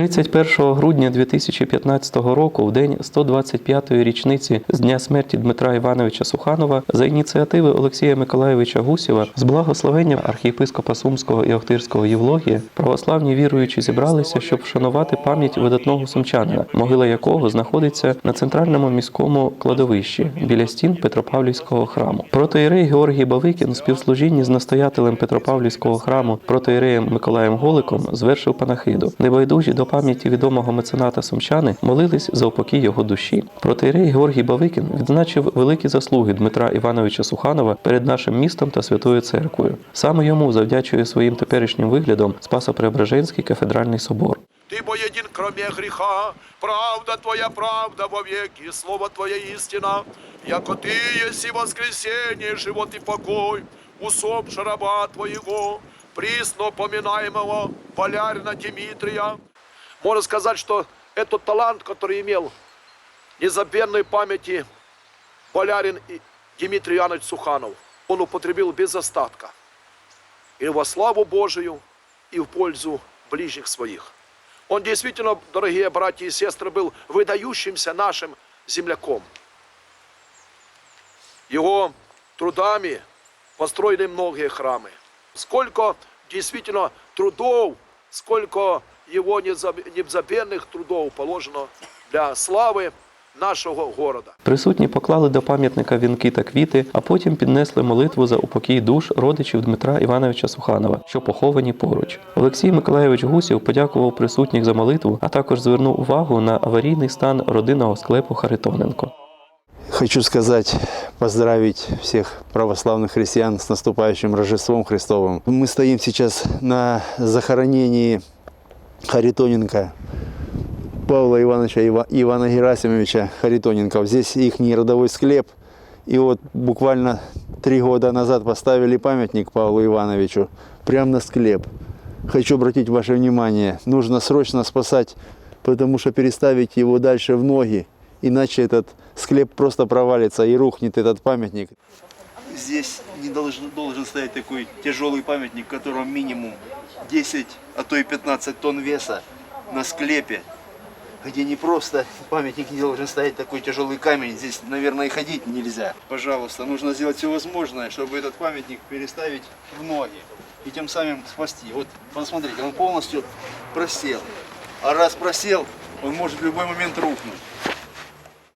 31 грудня 2015 року, в день 125-ї річниці з дня смерті Дмитра Івановича Суханова, за ініціативи Олексія Миколайовича Гусєва з благословенням архієпископа Сумського і Охтирського Євлогія, православні віруючі зібралися, щоб вшанувати пам'ять видатного сумчанина, могила якого знаходиться на центральному міському кладовищі біля стін Петропавлівського храму. Протоїрей Георгій Бавикін співслужінні з настоятелем Петропавлівського храму протоїреєм Миколаєм Голиком звершив панахиду. Небайдужі до пам'яті відомого мецената Сумчани молились за упокій його душі. Протоїрей Георгій Бавикін відзначив великі заслуги Дмитра Івановича Суханова перед нашим містом та святою церквою. Саме йому завдячує своїм теперішнім виглядом Спасо-Преображенський кафедральний собор. Ты бо един, кроме греха, правда Твоя правда во веки, Слово Твое истина, яко Ты еси воскресение, живот и покой, усопши раба Твоего, присно поминаемого Полярина Дмитрия. Можно сказать, что этот талант, который имел незабвенной памяти Полярин и Дмитрий Иванович Суханов, он употребил без остатка. И во славу Божию, и в пользу ближних своих. Он действительно, дорогие братья и сестры, был выдающимся нашим земляком. Его трудами построены многие храмы. Сколько действительно трудов, сколько его незаб- незабвенных трудов положено для славы нашего города. Присутні поклали до пам'ятника вінки та квіти, а потім піднесли молитву за упокій душ родичів Дмитра Івановича Суханова, що поховані поруч. Олексій Миколайович Гусєв подякував присутніх за молитву, а також звернув увагу на аварійний стан родинного склепу Харитоненко. Хочу сказать, поздравить всех православных христиан с наступающим Рождеством Христовым. Мы стоим сейчас на захоронении Харитоненко Павла Ивановича Ива- Ивана Герасимовича Харитоненков. Здесь их родовой склеп. И вот буквально три года назад поставили памятник Павлу Ивановичу прямо на склеп. Хочу обратить ваше внимание, нужно срочно спасать, потому что переставить его дальше в ноги, иначе этот склеп просто провалится и рухнет этот памятник. Здесь не должен, должен стоять такой тяжелый памятник, которого минимум 10, а то и 15 тонн веса на склепе, где не просто памятник не должен стоять такой тяжелый камень, здесь, наверное, и ходить нельзя. Пожалуйста, нужно сделать все возможное, чтобы этот памятник переставить в ноги и тем самым спасти. Вот посмотрите, он полностью просел. А раз просел, он может в любой момент рухнуть.